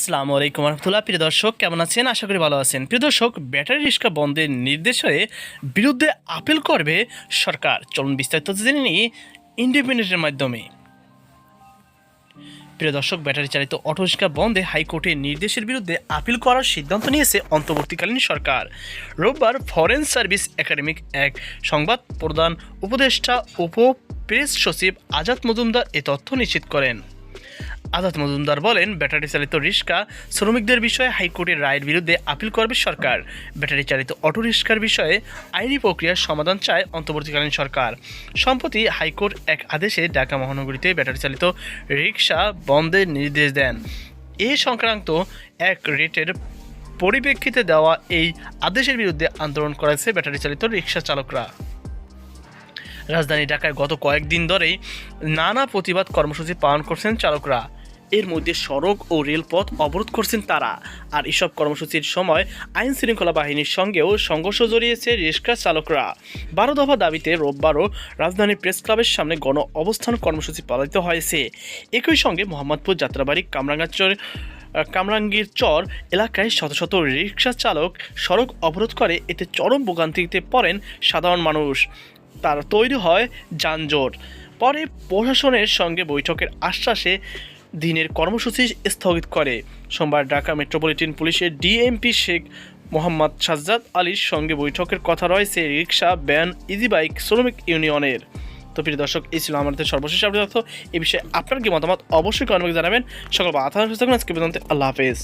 আসসালামু আলাইকুম রহমতুল্লাহ। প্রিয় দর্শক, কেমন আছেন? আশা করি ভালো আছেন। প্রিয় দর্শক, ব্যাটারি রিক্সা বন্ধের নির্দেশে বিরুদ্ধে আপিল করবে সরকার। চলুন বিস্তারিত জেনে নিই ইন্ডিপেন্ডেন্টের মাধ্যমে। প্রিয় দর্শক, ব্যাটারি চালিত অটো রিক্সা বন্ধে হাইকোর্টের নির্দেশের বিরুদ্ধে আপিল করার সিদ্ধান্ত নিয়েছে অন্তর্বর্তীকালীন সরকার। রোববার ফরেন সার্ভিস একাডেমিক এক সংবাদ প্রদান উপদেষ্টা উপ প্রেস সচিব আজাদ মজুমদার এ তথ্য নিশ্চিত করেন। আজাদ মজুমদার বলেন, ব্যাটারি চালিত রিক্সা শ্রমিকদের বিষয়ে হাইকোর্টের রায়ের বিরুদ্ধে আপিল করবে সরকার। ব্যাটারি চালিত অটো রিক্সার বিষয়ে আইনি প্রক্রিয়ার সমাধান চায় অন্তর্বর্তীকালীন সরকার। সম্প্রতি হাইকোর্ট এক আদেশে ঢাকা মহানগরীতে ব্যাটারি চালিত রিক্সা বন্ধের নির্দেশ দেন। এ সংক্রান্ত এক রেটের পরিপ্রেক্ষিতে দেওয়া এই আদেশের বিরুদ্ধে আন্দোলন করেছে ব্যাটারি চালিত রিক্সা চালকরা। রাজধানী ঢাকায় গত কয়েকদিন ধরেই নানা প্রতিবাদ কর্মসূচি পালন করছেন চালকরা। এর মধ্যে সড়ক ও রেলপথ অবরোধ করছেন তারা। আর এসব কর্মসূচির সময় আইন শৃঙ্খলা বাহিনীর সঙ্গেও সংঘর্ষ জড়িয়েছে রিক্সা চালকরা। বারো দফা দাবিতে রোববারও রাজধানী প্রেস ক্লাবের সামনে গণ অবস্থান কর্মসূচি পালিত হয়েছে। একই সঙ্গে মোহাম্মদপুর যাত্রাবাড়ি কামরাঙ্গাচর কামরাঙ্গীর চর এলাকায় শত শত রিক্সা চালক সড়ক অবরোধ করে, এতে চরম ভোগান্তিতে পড়েন সাধারণ মানুষ। তার তৈরি হয় যানজট। পরে প্রশাসনের সঙ্গে বৈঠকের আশ্বাসে দিনের কর্মসূচি স্থগিত করে। সোমবার ঢাকা মেট্রোপলিটন পুলিশের ডিএমপি শেখ মোহাম্মদ সাজ্জাদ আলীর সঙ্গে বৈঠকের কথা রয়েছে রিক্সা ব্যান ইজিবাইক, শ্রমিক ইউনিয়নের। তো প্রিয় দর্শক, এই ছিল আমাদের সর্বশেষ আপডেট এ বিষয়ে আপনার কি মতামত অবশ্যই কমেন্ট জানাবেন। সকল পর্যন্ত আল্লাহ হাফেজ।